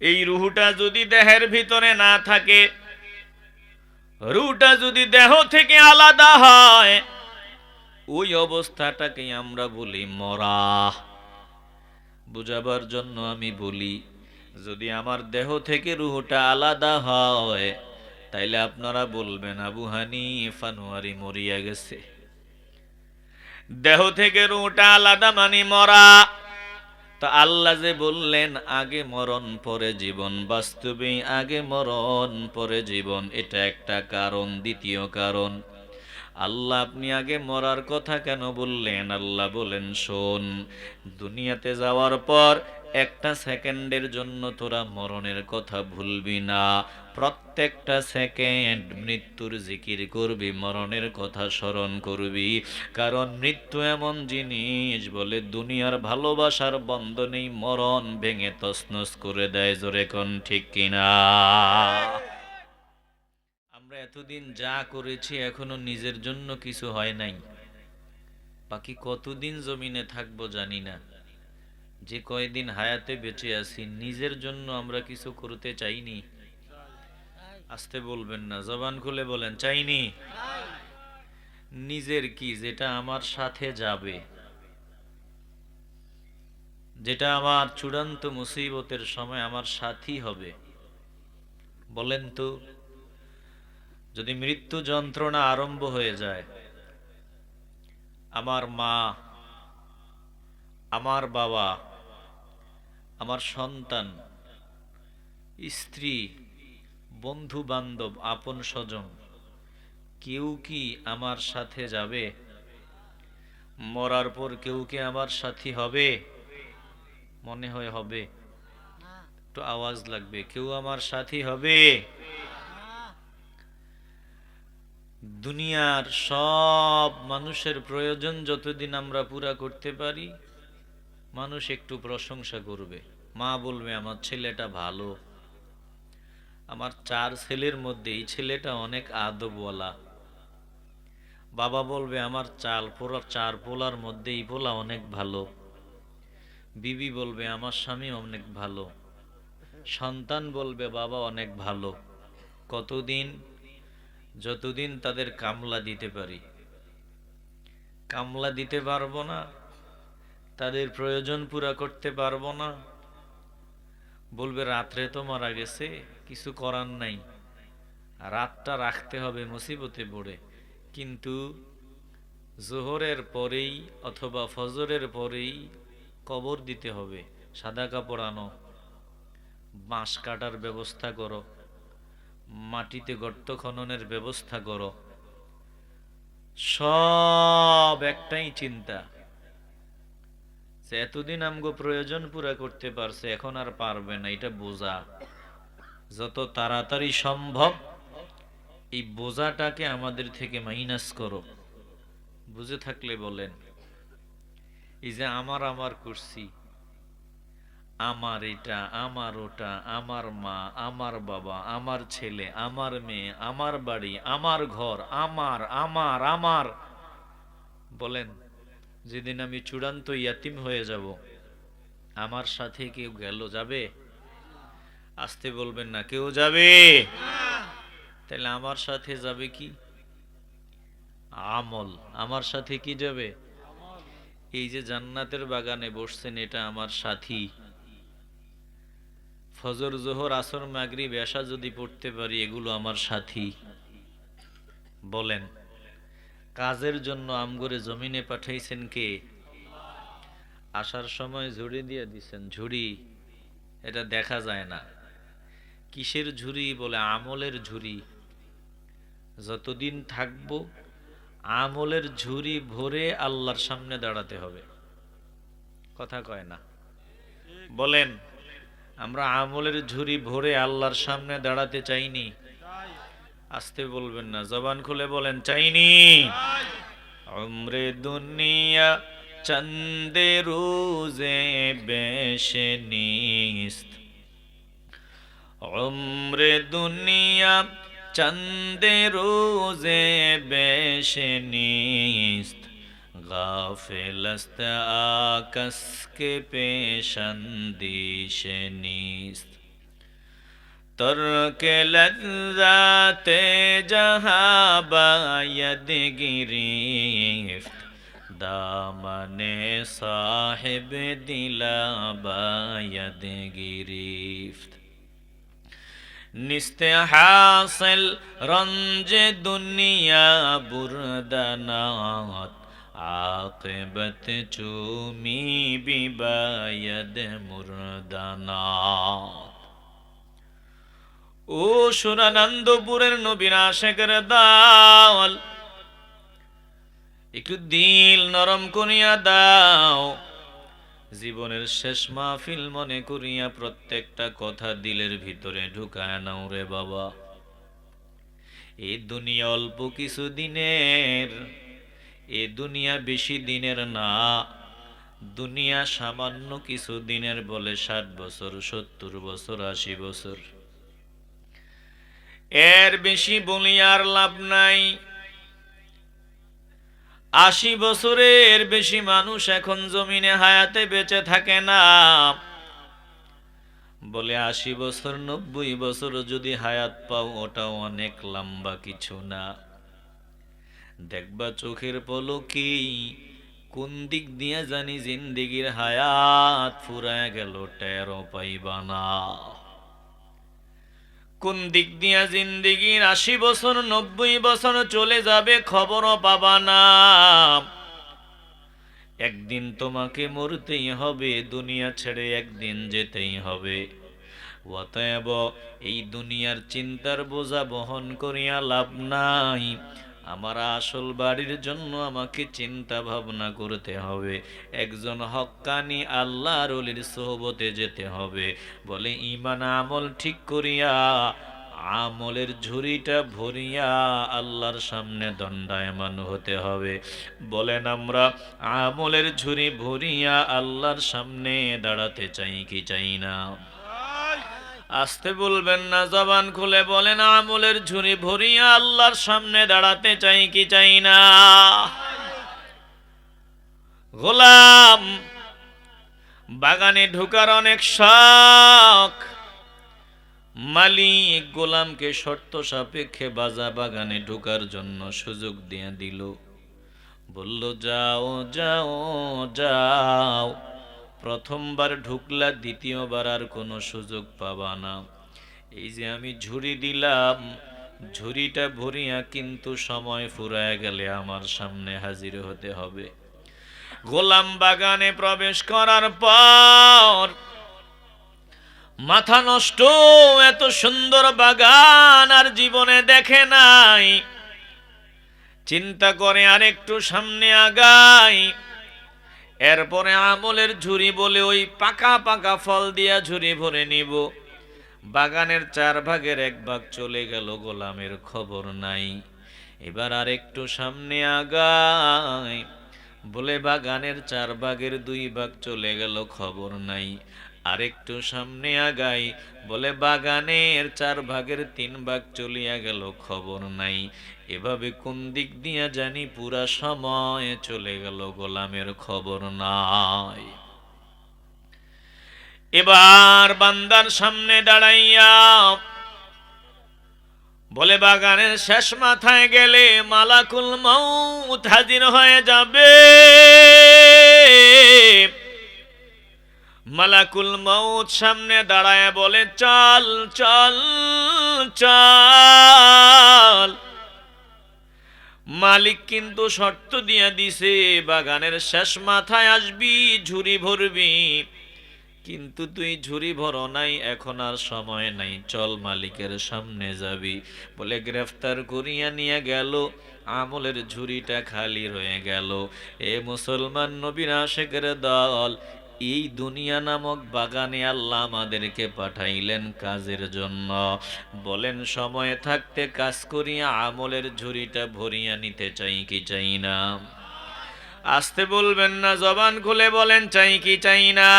এই রুহুটা যদি দেহের ভিতরে না থাকে রুটা যদি দেহ থেকে আলাদা হয়, ওই অবস্থাটাকে আমরা বলি মরা। বুঝাবার জন্য আমি বলি, যদি আমার দেহ থেকে রুহটা আলাদা হয়, তাইলে আপনারা বলবেন, আবু হানি ফানুয়ারি মরিয়া গেছে। দেহ থেকে রুহটা আলাদা মানে মরা। তো আল্লাহ যে বললেন, আগে মরণ, পরে জীবন। বাস্তবে আগে মরণ, পরে জীবন, এটা একটা কারণ, দ্বিতীয় কারণ। আল্লাহ আপনি আগে মরার কথা কেন বললেন? আল্লাহ বলেন, শোন, দুনিয়াতে যাওয়ার পর একটা সেকেন্ডের জন্য তোরা মরণের কথা ভুলবি না। প্রত্যেকটা সেকেন্ড মৃত্যুর জিকির করবি, মরণের কথা স্মরণ করবি। কারণ মৃত্যু এমন জিনিস বলে দুনিয়ার ভালোবাসার বন্ধনেই মরণ ভেঙে তসনস করে দেয় জোরে কোন ঠিক কিনা। আমরা এতদিন যা করেছি এখনও নিজের জন্য কিছু হয় নাই। বাকি কতদিন জমিনে থাকব জানি না। যে কয়দিন হায়াতে বেঁচে আছি, নিজের জন্য আমরা কিছু করতে চাইনি। আসতে বলবেন না, জবান খুলে বলেন, চাইনি। নিজের কি, যেটা আমার সাথে যাবে? যেটা আমার চূড়ান্ত মুসিবতের সময় আমার সাথী হবে। বলেন তো, যদি মৃত্যু যন্ত্রণা আরম্ভ হয়ে যায়, আমার মা, আমার বাবা, আমার সন্তান, স্ত্রী বন্ধু বান্ধব আপন স্বজন কেউ কি আমার সাথে যাবে? মরার পর কেউ কি আমার সাথী হবে? মনে হয় হবে। একটু আওয়াজ লাগবে। কেউ আমার সাথী হবে? দুনিয়ার সব মানুষের প্রয়োজন যতদিন আমরা পুরা করতে পারি মানুষ একটু প্রশংসা করবে। মা বলবে আমার ছেলেটা ভালো। আমার চার ছেলের মধ্যে এই ছেলেটা অনেক আদবওয়ালা। বাবা বলবে, আমার চাল পোলা চার পোলার মধ্যে এই পোলা অনেক ভালো। বিবি বলবে, আমার স্বামী অনেক ভালো। সন্তান বলবে, বাবা অনেক ভালো। কতদিন, যতদিন তাদের কামলা দিতে পারি। কামলা দিতে পারব না, তাদের প্রয়োজন পুরা করতে পারব না। বলবে, রাত্রে তো মারা গেছে, কিছু করার নাই। রাতটা রাখতে হবে মুসিবতে পড়ে। কিন্তু জোহরের পরেই অথবা ফজরের পরেই কবর দিতে হবে, সাদা কাপড় আনো, বাঁশ কাটার ব্যবস্থা করো, মাটিতে গর্ত খননের ব্যবস্থা করো। সব একটাই চিন্তা। যে এতদিন আমগো প্রয়োজন পুরা করতে পারছে, এখন আর পারবে না, এটা বোঝা। যত তাড়াতাড়ি সম্ভব এই বোঝাটাকে আমাদের থেকে মাইনাস করো। বুঝে থাকলে বলেন, এই যে আমার আমার করছি, আমার এটা, আমার ওটা, আমার মা, আমার বাবা, আমার ছেলে, আমার মেয়ে, আমার বাড়ি, আমার ঘর, আমার আমার আমার, বলেন যেদিন আমি চূড়ান্ত ইয়াতিম হয়ে যাব, আমার সাথে কেউ গেল যাবে? আসতে বলবেন না, কেউ যাবে? তাহলে আমার সাথে যাবে কি? আমল, আমার সাথে কি যাবে? এই যে জান্নাতের বাগানে বসছেন, এটা আমার সাথী। ফজর, জোহর, আসর মাগরি বেশা যদি পড়তে পারি, এগুলো আমার সাথী। বলেন। কাজের জন্য আমগরে জমিনে পাঠাইছেন কে? আসার সময় ঝুড়ি দিয়ে দিছেন। ঝুড়ি, এটা দেখা যায় না। কিসের ঝুড়ি বলে? আমলের ঝুড়ি। যতদিন থাকব, আমলের ঝুড়ি ভরে আল্লাহর সামনে দাঁড়াতে হবে। কথা কয় না। বলেন, আমরা আমলের ঝুড়ি ভরে আল্লাহর সামনে দাঁড়াতে চাইনি। আসতে বলবেন না, জবান খুলে বলেন, চাইনি। অমরে দুনিয়া চন্দে রোজে বেশে নিস্ত। অমরে দুনিয়া চন্দে রোজে বেশে নিস্ত। গাফেলস্ত আকাশ পেশন দিশে নিস্ত। তর্কে লজ্জাতে জহাবায়দ গিরিফ দামনে সাহেব দিলাবায়দ গিরিফ নিস্তে হাসল রঞ্জে দুনিয়া বুরদানাত عاقبت چومی بیباید مردانات ও সুরানন্দপুরের নবীর আশেকের দাওয়াল। একটু দিল নরম করিয়া দাও। জীবনের শেষ মাহফিল মনে করিয়া প্রত্যেকটা কথা দিলের ভিতরে ঢুকায় নাও রে বাবা। এ দুনিয়া অল্প কিছু দিনের, এ দুনিয়া বেশি দিনের না। দুনিয়া সামান্য কিছু দিনের বলে ষাট বছর, সত্তর বছর, আশি বছর। এর বেশি বলি আর লাভ নাই। আশি বছরের বেশি মানুষ এখন জমিনে হায়াতে বেঁচে থাকে না। বলে আশি বছর, নব্বই বছর যদি হায়াত পাও, ওটাও অনেক লম্বা কিছু না। দেখবা চোখের পলকি কোন দিক দিয়ে জানি জিন্দিগির হায়াত ফুরায় গেল টেরো পাইবা না। কোন দিক দিয়া জিন্দিগির আশি বছর, নব্বই বছর চলে যাবে খবরও পাবা না। একদিন তোমাকে মরতেই হবে, দুনিয়া ছেড়ে একদিন যেতেই হবে। অতএব এই দুনিয়ার চিন্তার বোঝা বহন করিয়া লাভ নাই। আমার আসল বাড়ির জন্য আমাকে চিন্তা ভাবনা করতে হবে। একজন হক্কানি আল্লাহ রলির সোহবতে যেতে হবে। বলে ইমান আমল ঠিক করিয়া, আমলের ঝুড়িটা ভরিয়া আল্লাহর সামনে দণ্ডায়মান হতে হবে। বলেন, আমরা আমলের ঝুড়ি ভরিয়া আল্লাহর সামনে দাঁড়াতে চাই কি চাই না? আসতে বলবেন না, জবান খুলে বলেন, আমলের ঝুড়ি ভরিয়া আল্লাহর সামনে দাঁড়াতে চাই কি চাই না। গোলাম, বাগানে ঢুকার অনেক শখ। মালিক গোলামকে শর্ত সাপেক্ষে বাজা বাগানে ঢুকার জন্য সুযোগ দিয়ে দিল। বলল, যাও যাও যাও। প্রথমবার ঢুকলা, দ্বিতীয়বার আর কোনো সুযোগ পাবা না। এই যে আমি ঝুড়ি দিলাম, ঝুড়িটা ভরিয়া কিন্তু সময় ফুরায় গেলে আমার সামনে হাজির হতে হবে। গোলাম বাগানে প্রবেশ করার পর মাথা নষ্ট, এত সুন্দর বাগান আর জীবনে দেখে নাই। চিন্তা করে আর একটু সামনে আগাই। এরপরে আমলের ঝুড়ি বলে ওই পাকা পাকা ফল দিয়া ঝুড়ি ভরে নিব। বাগানের চার ভাগের এক ভাগ চলে গেল, গোলামের খবর নাই। এবার আর একটু সামনে আগায় বলে বাগানের চার ভাগের দুই ভাগ চলে গেল, খবর নাই। আর একটু সামনে আগাই। বলে বাগানের চার ভাগের তিন ভাগ চলিয়া গেল, খবর নাই। এভাবে কোন দিক দিয়া জানি পুরা সময় চলে গেল গোলামের খবর নাই। এবার বান্দার সামনে দাঁড়াইয়া বলে, বাগানের শেষ মাথায় গেলে মালাকুল মৌত হাজির হয়ে যাবে। মালাকুল মৌত সামনে দাঁড়ায় বলে, চল চল চল। মালিক কিন্তু শর্ত দিয়া দিছে, বাগানের শেষ মাথায় আসবি ঝুরি ভরবি। কিন্তু তুই ঝুরি ভরো নাই, এখন আর সময় নাই, চল মালিকের সামনে যাবি। বলে গ্রেফতার করিয়া নিয়ে গেল, আমলের ঝুড়িটা খালি রয়ে গেল। এ মুসলমান নবীর আশেকের দল এই দুনিয়া নামক বাগানে আল্লাহ আমাদেরকে পাঠাইলেন কাজের জন্য। বলেন, সময় থাকতে কাজ করিয়া আমলের ঝুড়িটা ভরিয়া নিতে চাই কি চাই না? আসতে বলবেন না, জবান খুলে বলেন, চাই কি চাই না?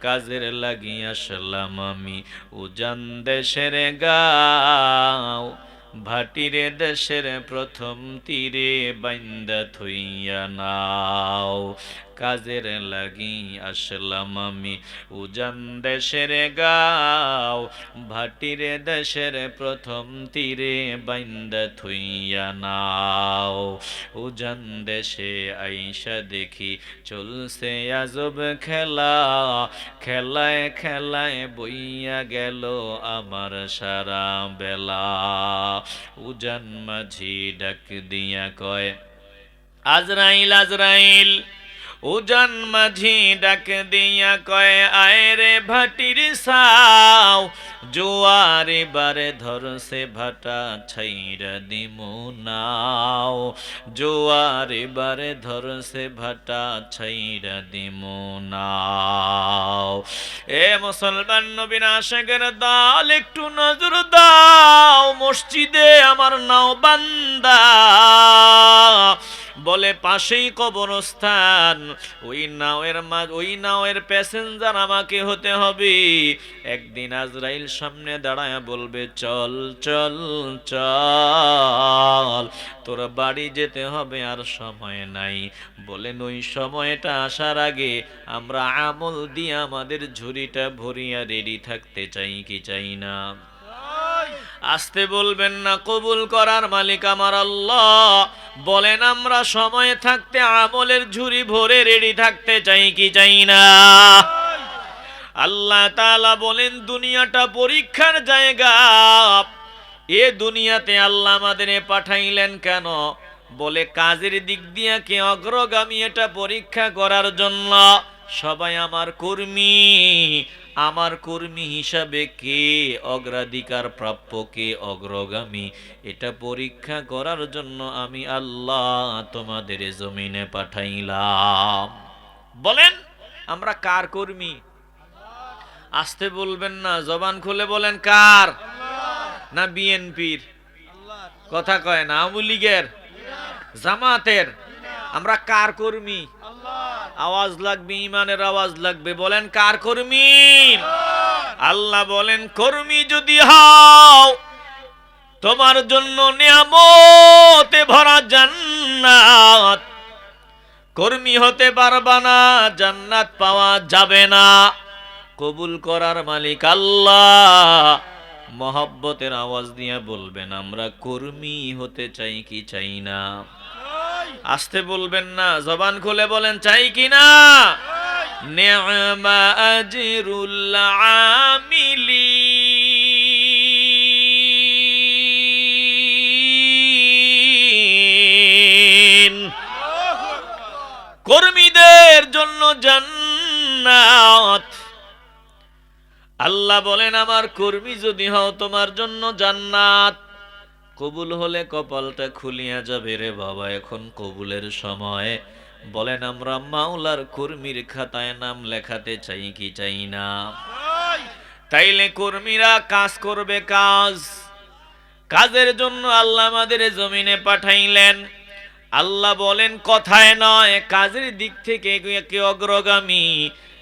কাজের লাগিয়া সালাম আমি, উজান দেশের গাও, ভাটিরে দেশের প্রথম তীরে বাইন্দা থইয়া নাও। কাজের লাগি আসলাম আমি। উজান দেশের গাও, ভাটিরে দেশের প্রথম তীরে বাইন্দা থুইয়া নাও। উজান দেশে আইসা দেখি চলছে আজব খেলা, খেলায় খেলায় বইয়া গেল আমার সারা বেলা। উজান মাঝি ডাক দিয়া কয়, আজরাইল আজরাইল। উজান মাঝি ডাক দিয়া কয়, আয় রে ভাটির সাও, জোয়ার এবারে ধরছে ভাটা ছাইরা দিমু নাও। জোয়ার এবারে ধরছে ভাটা ছাইরা দিমু নাও। এ মুসলমান নবীন আশেকের দল, একটু নজর দাও, মসজিদে আমার নাও বান্দা। বলে পাশেই কবরস্থান ওই নাওয়ের মা ওই নাওয়ের প্যাসেঞ্জার আমাকে হতে হবে। একদিন আজরাইল সামনে দাঁড়ায় বলবে, চল চল চল, তোর বাড়ি যেতে হবে আর সময় নাই। বলেন, ওই সময়টা আসার আগে আমরা আমল দিয়ে আমাদের ঝুড়িটা ভরিয়া রেডি থাকতে চাই কি চাই না? আসতে বলবেন না, কবুল করার মালিক আমার আল্লাহ। বলেন, আমরা সময় থাকতে আমলের ঝুড়ি ভরে রেডি থাকতে চাই কি চাই না? আল্লাহ তালা বলেন, দুনিয়াটা পরীক্ষার জায়গা। এ দুনিয়াতে আল্লাহ আমাদের পাঠাইলেন কেন? বলে, কাজের দিক দিয়ে কে অগ্রগামী এটা পরীক্ষা করার জন্য। সবাই আমার কর্মী। আমার কর্মী হিসাবে কে অগ্রাধিকার প্রাপ্য, কে অগ্রগামী? এটা পরীক্ষা করার জন্য আমি আল্লাহ তোমাদের জমিনে পাঠাইলাম। বলেন, আমরা কার কর্মী? আসতে বলবেন না, জবান খুলে বলেন কার? না বিএনপির? কথা কয় না, আওয়ামী লীগের? জামাতের? আমরা কার কর্মী? আওয়াজ লাগবে ইমানের আওয়াজ লাগবে। বলেন কার কর্মী? আল্লাহ বলেন কর্মী যদি হও তোমার জন্য নিয়ামতে ভরা জান্নাত। কর্মী হতে পারবা না জান্নাত পাওয়া যাবে না। কবুল করার মালিক আল্লাহ। মহব্বতের আওয়াজ দিয়ে বলবেন আমরা কর্মী হতে চাই কি চাই না। আসতে বলবেন না। জবান খুলে বলেন, চাই কি না? আমিলিন। কর্মীদের জন্য জান্নাত। আল্লাহ বলেন, আমার কর্মী যদি হও তোমার জন্য জান্নাত। কবুল হলে কপালটা খুলিয়া যাবে রে বাবা এখন কবুলের সময়। বলেন আমরা মাওলার কর্মীর খাতায় নাম লেখাতে চাই কি চাই না? তাইলে কর্মীরা কাজ করবে কাজ। কাজের জন্য আল্লাহ আমাদের জমিনে পাঠাইলেন। আল্লাহ বলেন কথায় নয় কাজের দিক থেকে কে অগ্রগামী।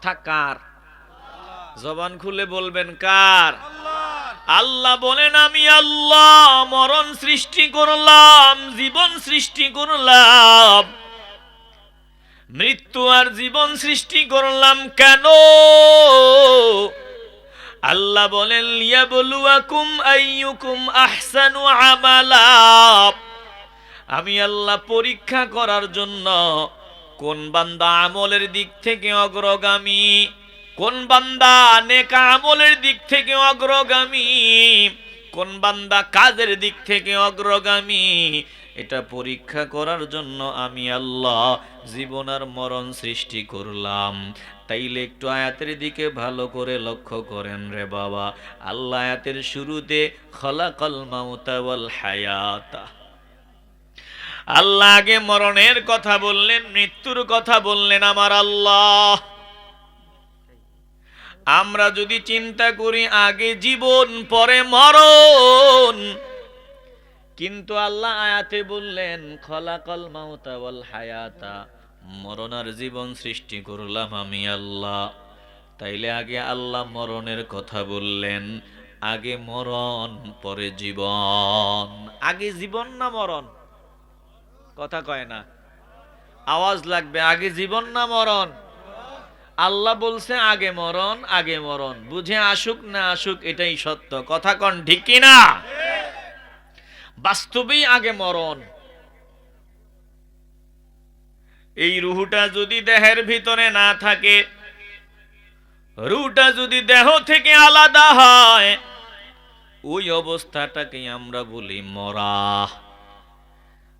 কথা কার? জবান খুলে বলবেন কার? আল্লাহ বলেন, আমি আল্লাহ, মরণ সৃষ্টি করলাম, জীবন সৃষ্টি করলাম। মৃত্যু আর জীবন সৃষ্টি করলাম কেন? আল্লাহ বলেন, লিয়াবলুয়াকুম আইয়ুকুম আহসানু আমালা। আমি আল্লাহ পরীক্ষা করার জন্য কোন বান্দা আমলের দিক থেকে অগ্রগামী? কোন বান্দা নেকা আমলের দিক থেকে অগ্রগামী? কোন বান্দা কাজের দিক থেকে অগ্রগামী? এটা পরীক্ষা করার জন্য আমি আল্লাহ জীবন আর মরণ সৃষ্টি করলাম। তাইলে একটু আয়াতের দিকে ভালো করে লক্ষ্য করেন রে বাবা। আল্লাহ আয়াতের শুরুতে, খলাকল মাউতা ওয়াল হায়াতা। আল্লাহ আগে মরণের কথা বললেন, মৃত্যুর কথা বললেন আমার আল্লাহ। আমরা যদি চিন্তা করি, আগে জীবন, পরে মরণ। কিন্তু আল্লাহ আয়াতে বললেন, খলাকল মাউতা ওয়াল হায়াতা মরণ আর জীবন সৃষ্টি করলাম আমি আল্লাহ। তাইলে আগে আল্লাহ মরণের কথা বললেন, আগে মরণ, পরে জীবন। আগে জীবন না মরণ? কথা কয় না। আওয়াজ লাগবে, আগে জীবন না মরণ? আল্লাহ বলছে, আগে মরণ আগে মরণ। বুঝে আসুক না আসুক, এটাই সত্য। কথা কন ঠিক কিনা বাস্তবেই আগে মরণ। এই রুহুটা যদি দেহের ভিতরে না থাকে রুটা যদি দেহ থেকে আলাদা হয়, ওই অবস্থাটাকে আমরা বলি মরা।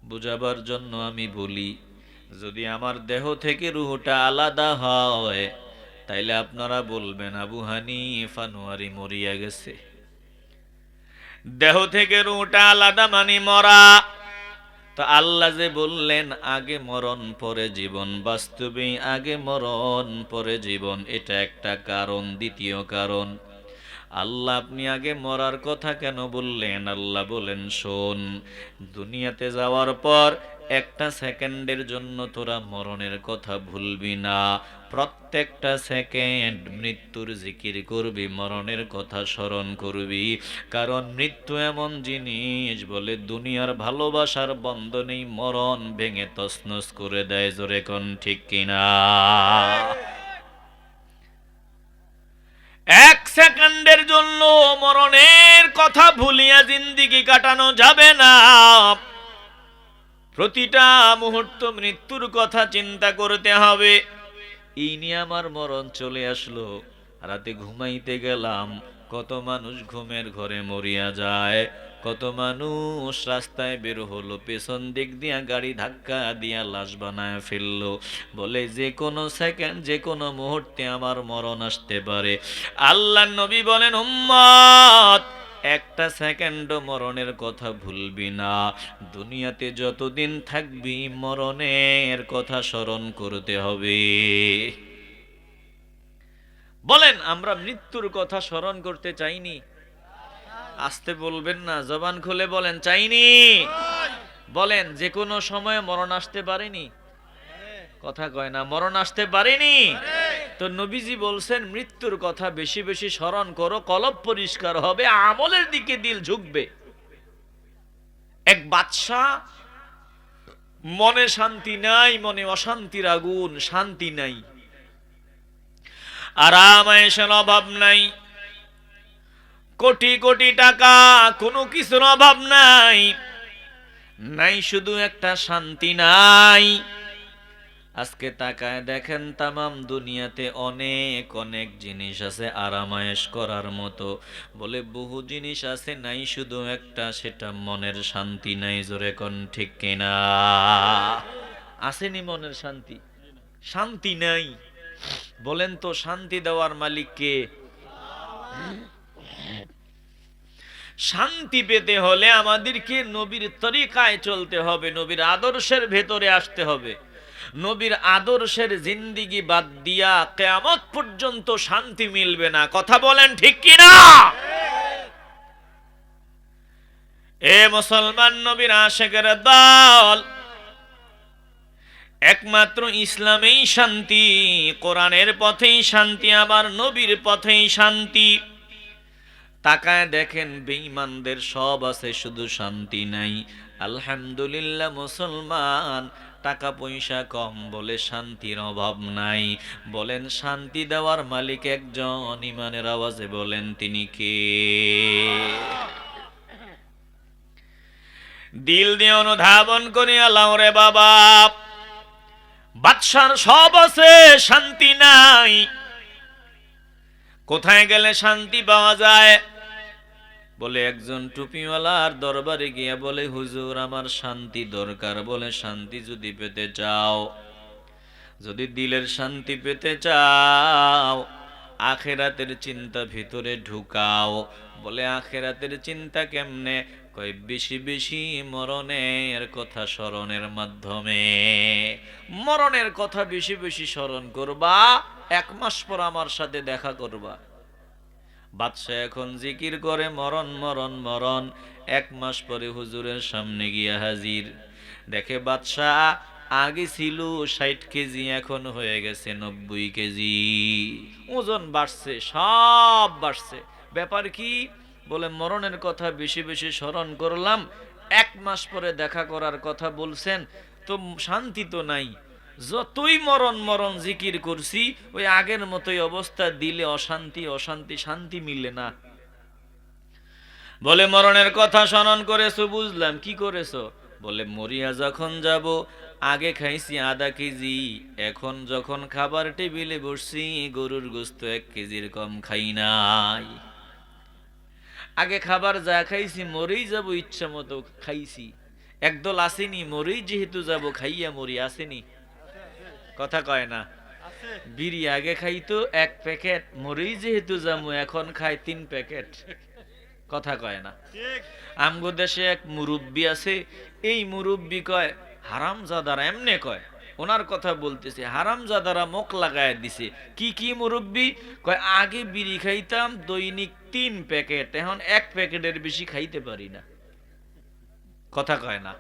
বুঝাবার জন্য আমি বলি, যদি আমার দেহ থেকে রুহটা আলাদা হয়, তাইলে আপনারা বলবেন, আবু হানিফ আনোয়ারি মরিয়া গেছে। দেহ থেকে রুহটা আলাদা মানে মরা। তো আল্লাহ যে বললেন, আগে মরণ, পরে জীবন। বাস্তবে আগে মরণ, পরে জীবন, এটা একটা কারণ, দ্বিতীয় কারণ। আল্লাহ আপনি আগে মরার কথা কেন বললেন? আল্লাহ বলেন, শোন, দুনিয়াতে যাওয়ার পর একটা সেকেন্ডের জন্য তোরা মরণের কথা ভুলবি না। প্রত্যেকটা সেকেন্ড মৃত্যুর জিকির করবি, মরণের কথা স্মরণ করবি। কারণ মৃত্যু এমন জিনিস বলে দুনিয়ার ভালোবাসার বন্ধনেই মরণ ভেঙে তসনস করে দেয়, জোরে কোন ঠিক কিনা? এক সেকেন্ডের জন্য মরণের কথা ভুলিয়া জিন্দিগি কাটানো যাবে না। প্রতিটা মুহূর্ত মৃত্যুর কথা চিন্তা করতে হবে। এই নিয়ে আমার মরণ চলে আসলো। রাতে ঘুমাইতে গেলাম। কত মানুষ ঘুমের ঘরে মরিয়া যায়। কত মানুষ রাস্তায় বের হলো, পেছন দিক দিয়া গাড়ি ধাক্কা দিয়া লাশ বানায় ফেলল। বলে, যে কোনো সেকেন্ড যে কোনো মুহূর্তে আমার মরণ আসতে পারে। আল্লাহ নবী বলেন, উম্মত, একটা সেকেন্ড মরণের কথা ভুলবি না। দুনিয়াতে যতদিন থাকবি, মরণের কথা স্মরণ করতে হবে। বলেন, আমরা মৃত্যুর কথা স্মরণ করতে চাইনি। আসতে বলবেন না, জবান খুলে বলেন, চাইনি। বলেন, যে কোনো সময় মরণ আসতে পারেনি। কথা কয় না, মরণ আসতে পারেনি। তো নবীজি বলছেন, মৃত্যুর কথা বেশি বেশি স্মরণ করো, কলব পরিষ্কার হবে, আমলের দিকে দিল ঝুঁকবে। এক বাদশাহ, মনে শান্তি নাই, মনে অশান্তির আগুন, শান্তি নাই। আরাম অভাব নাই। কোটি কোটি টাকা, কোনো কিছুর অভাব নাই। নাই শুধু একটা শান্তি নাই। আজকে তাকায় দেখেন তামাম দুনিয়াতে অনেক অনেক জিনিস আছে আরামায়েশ করার মতো। বলে বহু জিনিস আছে, নাই শুধু একটা, সেটা মনের শান্তি নাই, জোরে কোন ঠিক কিনা? আসেনি মনের শান্তি? শান্তি নাই। বলেন তো, শান্তি দেওয়ার মালিক কে? শান্তি পেতে হলে আমাদেরকে নবীর তরিকায় চলতে হবে, নবীর আদর্শের ভেতরে আসতে হবে। নবীর আদর্শের জিন্দিগি বাদ দিয়া কেয়ামত পর্যন্ত শান্তি মিলবে না। কথা বলেন ঠিক কিনা? এ মুসলমান নবীর আশেকের দল, একমাত্র ইসলামেই শান্তি, কোরআনের পথেই শান্তি, আবার নবীর পথেই শান্তি। তাকায় দেখেন বেঈমানদের সব আছে, শুধু শান্তি নাই। আলহামদুলিল্লাহ মুসলমান, টাকা পয়সা কম বলে শান্তির অভাব নাই। বলেন, শান্তি দেওয়ার মালিক একজন ইমানের আওয়াজে বলেন, তিনি কে? দিল দিয়ে অনুধাবন করি, আল্লাহ রে বাবা। বাদশার সব আছে, শান্তি নাই। কোথায় গেলে শান্তি পাওয়া যায়? বলে, একজন টুপিওয়ালার দরবারে গিয়া বলে, হুজুর, আমার শান্তি দরকার। বলে, শান্তি যদি পেতে চাও, যদি দিলের শান্তি পেতে চাও, আখেরাতের চিন্তা ভিতরে ঢুকাও। বলে, আখেরাতের চিন্তা কেমনে? কয়, বেশি বেশি মরণের কথা স্মরণের মাধ্যমে। মরণের কথা বেশি বেশি স্মরণ করবা, এক মাস পর আমার সাথে দেখা করবা। বাদশাহ এখন জিকির করে, মরণ মরণ মরণ। এক মাস পরে হুজুরের সামনে গিয়া হাজির। দেখে বাদশাহ, আগে ছিল ষাট কেজি, এখন হয়ে গেছে নব্বই কেজি। ওজন বাড়ছে, সব বাড়ছে। ব্যাপার কি? বলে, মরণের কথা বেশি বেশি স্মরণ করলাম। এক মাস পরে দেখা করার কথা বলছেন, তো শান্তি তো নাই। যতই মরণ মরণ জিকির করছি, ওই আগের মতোই অবস্থা, দিলে অশান্তি অশান্তি, শান্তি মিলে না। বলে, মরণের কথা স্মরণ করেছ, বুঝলাম, কি করেছ? বলে, মরিয়া যখন যাব, আগে খাইছি আধা কেজি, এখন যখন খাবার টেবিলে বসছি, গরুর গোস্ত এক কেজির কম খাই নাই। আগে খাবার যা খাইছি, মরেই যাব, ইচ্ছা মতো খাইছি। একদল আসেনি, মরেই যেহেতু যাব, খাইয়া মরি, আসেনি। কথা কয় না। বিড়ি আগে খাইতো এক প্যাকেট মরেই যেহেতু জামু এখন খাই তিন প্যাকেট। কথা কয় না। আমগো দেশে এক মুরব্বী আছে এই মুরব্বী কয় হারাম জাদারা এমনে কয় ওনার কথা বলতেছে হারাম জাদারা মুখ লাগায় দিছে। কি কি মুরব্বী? কয় আগে বিড়ি খাইতাম দৈনিক তিন প্যাকেট এখন এক প্যাকেটের বেশি খাইতে পারি না। কথা কয় না।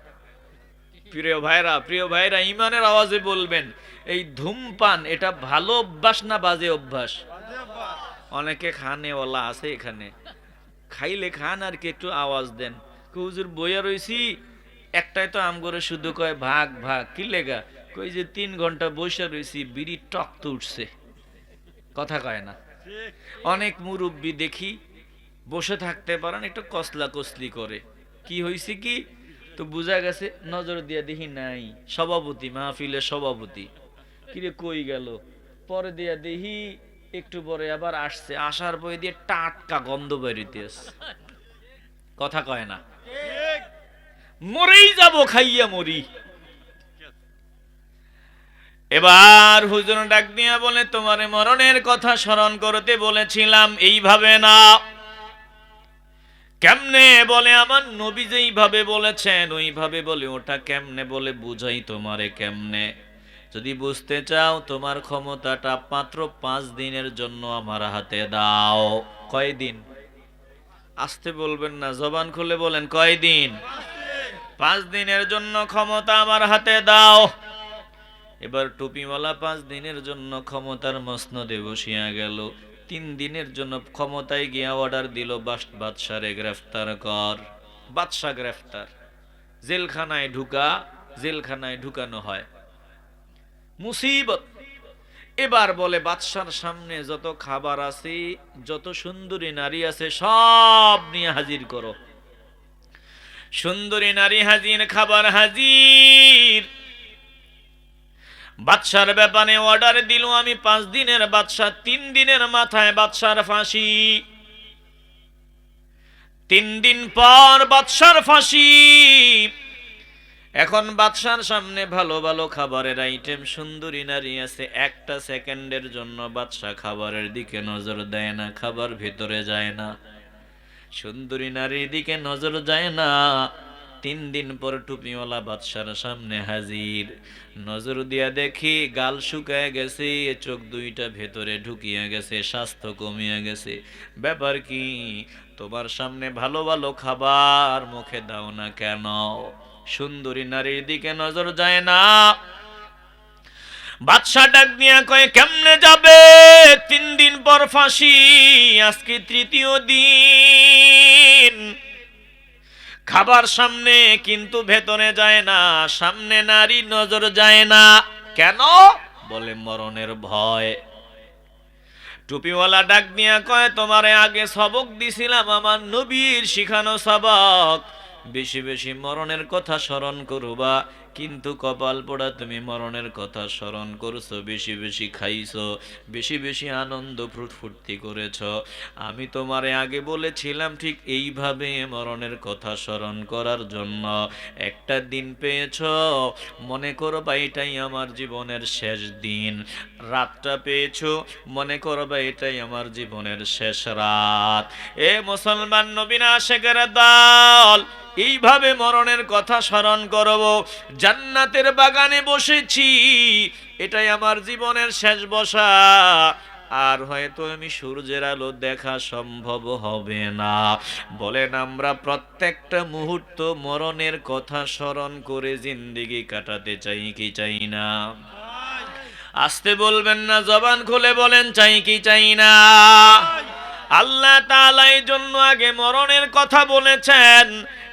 প্রিয় ভাইরা প্রিয় ভাইরা, ইমানের আওয়াজে বলবেন, এই ধূমপান, এটা ভালো অভ্যাস না বাজে অভ্যাস? অনেকে খানেওয়ালা আছে এখানে। খাইলে খান আর কি, একটু আওয়াজ দেন। হুজুর, বইয়া রইছি? একটাই তো আম করে শুধু কয়, ভাগ ভাগ। কি লেগা? কই যে তিন ঘণ্টা বসে রইছি, বিড়ি টক তো উঠছে। কথা কয় না। অনেক মুরব্বী দেখি, বসে থাকতে পারেন, একটু কসলা কসলি করে। কি হয়েছে কি? তো বোঝা গেছে, নজর দিয়ে দেখি নাই। সভাপতি, মাহফিলের সভাপতি। কিরে কই গেল? পরে দিয়া দেখি একটু পরে আবার আসছে। আসার পরে দিয়ে টাটকা গন্ধ বেরিতে কথা কয় না। মরেই যাব, খাইয়া মরি। এবার হুজুর ডাক দিয়া বলে, তোমার মরণের কথা স্মরণ করতে বলেছিলাম, এইভাবে না। কেমনে বলে আমার নবী যেইভাবে বলেছেন ওইভাবে বলে, ওটা কেমনে বলে বুঝাই তোমারে কেমনে? যদি বুঝতে চাও, তোমার ক্ষমতাটা মাত্র পাঁচ দিনের জন্য আমার হাতে দাও। কয়দিন আসতে বলবেন না, জবান খুলে বলেন কয়দিন পাঁচ দিনের জন্য ক্ষমতা আমার হাতে দাও। এবার টুপিওয়ালা পাঁচ দিনের জন্য ক্ষমতার মসনদে বসিয়া গেল। তিন দিনের জন্য ক্ষমতায় গিয়া অর্ডার দিল বাদশারে গ্রেফতার কর। বাদশাহ গ্রেফতার। জেলখানায় ঢুকা জেলখানায় ঢুকানো হয়। মুসিবত। এবার বলে বাদশার সামনে যত খাবার আছে, যত সুন্দরী নারী আছে, সব নিয়ে হাজির করো। সুন্দরী নারী হাজির, খাবার হাজির। বাদশার ব্যাপারে অর্ডার দিল আমি পাঁচ দিনের বাদশা তিন দিনের মাথায় বাদশার ফাঁসি। তিন দিন পর বাদশার ফাঁসি। এখন বাদশার সামনে ভালো ভালো খাবারের আইটেম সুন্দরী নারী আছে, একটা সেকেন্ডের জন্য বাদশা খাবারের দিকে নজর দেয় না, খাবার ভিতরে যায় না। সুন্দরী নারীর দিকে নজর যায় না। তিন দিন পর টুপিওয়ালা বাদশার সামনে হাজির। নজর দিয়া দেখি গাল শুকায় গেছে, চোখ দুইটা ভেতরে ঢুকিয়া গেছে, স্বাস্থ্য কমিয়া গেছে। ব্যাপার কি? তোমার সামনে ভালো ভালো খাবার মুখে দাও না কেন? সুন্দরী নারীর দিকে নজর যায় না। বাদশা ডাক দিয়া কয়ে, কেমনে যাবে? তিন দিন পর ফাঁসি, আজকে তৃতীয় দিন। খাবার সামনে কিন্তু ভেতরে যায় না, সামনে নারী নজর যায় না। কেন? বলে মরণের ভয়। টুপিওয়ালা ডাক দিয়া কয়, তোমারে আগে সবক দিছিলাম, আমার নবীর শিখানো সবক। বেশি বেশি মরণের কথা স্মরণ করবা। কিন্তু কপাল পোড়া তুমি মরণের কথা স্মরণ করছ, বেশি বেশি খাইছো, বেশি বেশি আনন্দ ফুট ফুর্তি করেছ। আমি তোমারে আগে বলেছিলাম ঠিক এইভাবে মরণের কথা স্মরণ করার জন্য। একটা দিন পেয়েছ, মনে করবা এটাই আমার জীবনের শেষ দিন। রাতটা পেয়েছ, মনে করবা এটাই আমার জীবনের শেষ রাত। এ মুসলমান নবীন আশেকের দল এইভাবে মরণের কথা স্মরণ করব। জান্নাতের বাগানে বসেছি, এটাই আমার জীবনের শেষ বসা। আর হয়তো আমি সূর্যের আলো দেখা সম্ভব হবে না। বলেন, আমরা প্রত্যেকটা মুহূর্ত মরণের কথা স্মরণ করে জিন্দিগি কাটাতে চাই কি চাই না? আসতে বলবেন না, জবান খুলে বলেন, চাই কি চাই না? আল্লাহ তাআলা এই জন্য আগে মরণের কথা বলেছেন।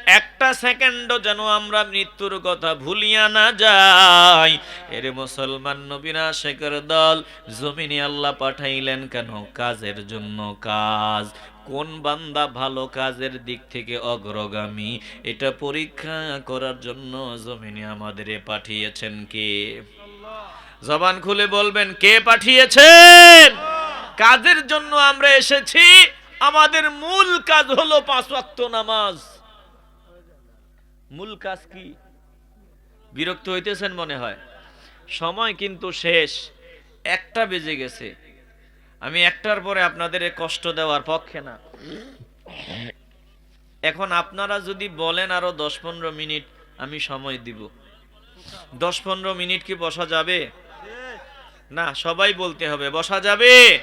একটা সেকেন্ডও যেন আমরা মৃত্যুর কথা ভুলিয়া না যাই। এর মুসলমান নবীরা শেখর দল, জমিনে আল্লাহ পাঠাইলেন কেন? কাজের জন্য কাজ। কোন বান্দা ভালো কাজের দিক থেকে অগ্রগামী, এটা পরীক্ষা করার জন্য জমিনে আমাদের পাঠিয়েছেন কে? জবান খুলে বলবেন, কে পাঠিয়েছেন? কাজের জন্য আমরা এসেছি, আমাদের মূল কাজ হলো পাঁচ নামাজ। মূল কাজ কি? বিরক্ত হইতেছেন মনে হয়? সময় কিন্তু শেষ। একটা বেজে গেছে। আমি একটার পরে আপনাদের কষ্ট দেওয়ার পক্ষে না। এখন আপনারা যদি বলেন আরও দশ পনেরো মিনিট, আমি সময় দিব। দশ পনেরো মিনিট কি বসা যাবে? না, সবাই বলতে হবে, বসা যাবে।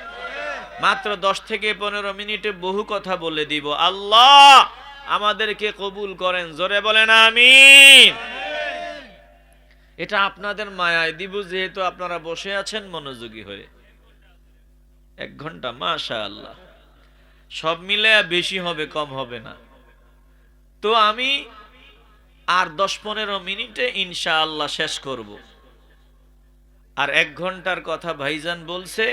মাত্র দশ থেকে পনেরো মিনিটে বহু কথা বলে দিব। আল্লাহ! আমাদেরকে কবুল করেন, জোরে বলেন আমি এটা আপনাদের মায়ায় দিব, যেহেতু আপনারা বসে আছেন মনোযোগী হয়ে। এক ঘণ্টা মাশা আল্লাহ সব মিলে বেশি হবে, কম হবে না। তো আমি আর দশ পনেরো মিনিটে ইনশা আল্লাহ শেষ করব। আর এক ঘণ্টার কথা ভাইজান বলছে,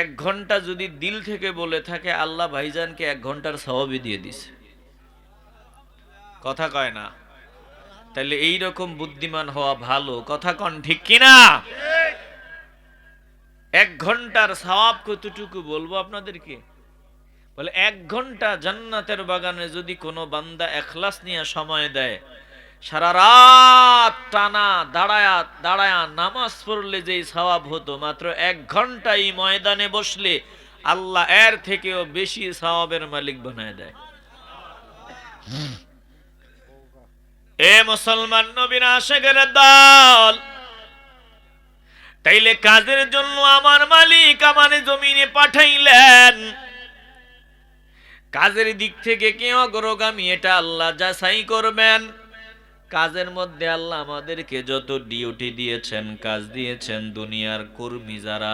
এক ঘণ্টা যদি দিল থেকে বলে থাকে, আল্লাহ ভাইজানকে এক ঘণ্টার সবাবই দিয়ে দিছে। কথা কয় না। তাহলে এই রকম বুদ্ধিমান হওয়া ভালো, কথা কন ঠিক কিনা এক ঘণ্টার সওয়াব কতটুকু বলব আপনাদেরকে? বলে এক ঘণ্টা জান্নাতের বাগানে যদি কোনো বান্দা এখলাস নিয়ে সময় দেয়, সারা রাত টানা দাঁড়ায়া দাঁড়ায়া নামাজ পড়লে যেই সওয়াব হতো, মাত্র এক ঘণ্টা এই ময়দানে বসলে আল্লাহ এর থেকেও বেশি সওয়াবের মালিক বানায় দেয়। এ মুসলমান নবীর আশেকের দল। তাইলে কাজের জন্য আমার মালিক আমার জমিনে পাঠাইলেন। কাজের দিক থেকে কে অগ্রগামী এটা আল্লাহ যাচাই করবেন। কাজের মধ্যে আল্লাহ আমাদেরকে যত ডিউটি দিয়েছেন, কাজ দিয়েছেন, দুনিয়ার কর্মী যারা